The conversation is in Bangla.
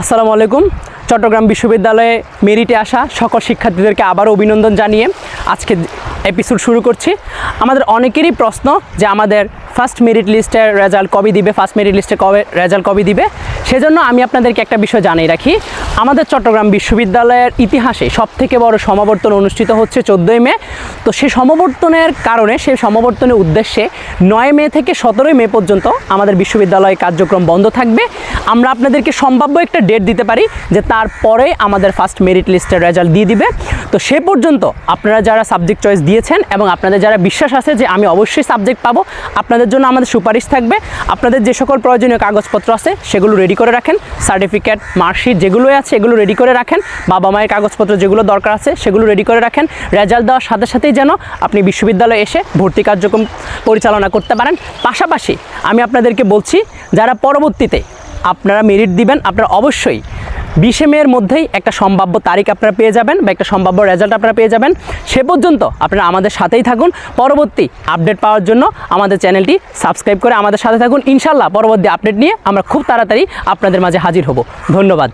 আসসালামু আলাইকুম। চট্টগ্রাম বিশ্ববিদ্যালয়ে মেরিটে আসা সকল শিক্ষার্থীদেরকে আবারও অভিনন্দন জানিয়ে আজকে এপিসোড শুরু করছি। আমাদের অনেকেরই প্রশ্ন যে আমাদের ফার্স্ট মেরিট লিস্টের রেজাল্ট কবে দিবে ফার্স্ট মেরিট লিস্টে কবে রেজাল্ট কবে দিবে? সেজন্য আমি আপনাদেরকে একটা বিষয় জানিয়ে রাখি। আমাদের চট্টগ্রাম বিশ্ববিদ্যালয়ের ইতিহাসে সবথেকে বড় সমাবর্তন অনুষ্ঠিত হচ্ছে চোদ্দোই মে। তো সেই সমাবর্তনের কারণে সেই সমাবর্তনের উদ্দেশ্যে নয় মে থেকে সতেরোই মে পর্যন্ত আমাদের বিশ্ববিদ্যালয় কার্যক্রম বন্ধ থাকবে। আমরা আপনাদেরকে সম্ভাব্য একটা ডেট দিতে পারি যে তারপরে আমাদের ফার্স্ট মেরিট লিস্টের রেজাল্ট দিয়ে দিবে। তো সে পর্যন্ত আপনারা যারা সাবজেক্ট চয়েস দিয়েছেন এবং আপনাদের যারা বিশ্বাস আছে যে আমি অবশ্যই সাবজেক্ট পাবো, আপনাদের জন্য আমাদের সুপারিশ থাকবে। আপনাদের যে সকল প্রয়োজনীয় কাগজপত্র আছে, সেগুলো রেডি করে রাখেন। সার্টিফিকেট মার্কশিট যেগুলোই আছে, এগুলো রেডি করে রাখেন। বাবা মায়ের কাগজপত্র যেগুলো দরকার আছে, সেগুলো রেডি করে রাখেন। রেজাল্ট দেওয়ার সাথে সাথেই যেন আপনি বিশ্ববিদ্যালয়ে এসে ভর্তি কার্যক্রম পরিচালনা করতে পারেন। পাশাপাশি আমি আপনাদেরকে বলছি, যারা পরবর্তীতে আপনারা মেরিট দিবেন, আপনারা অবশ্যই বিশে মেয়ের মধ্যেই একটা সম্ভাব্য তারিখ আপনারা পেয়ে যাবেন বা একটা সম্ভাব্য রেজাল্ট আপনারা পেয়ে যাবেন। সে পর্যন্ত আপনারা আমাদের সাথেই থাকুন। পরবর্তী আপডেট পাওয়ার জন্য আমাদের চ্যানেলটি সাবস্ক্রাইব করে আমাদের সাথে থাকুন। ইনশাল্লাহ পরবর্তী আপডেট নিয়ে আমরা খুব তাড়াতাড়ি আপনাদের মাঝে হাজির হব। ধন্যবাদ।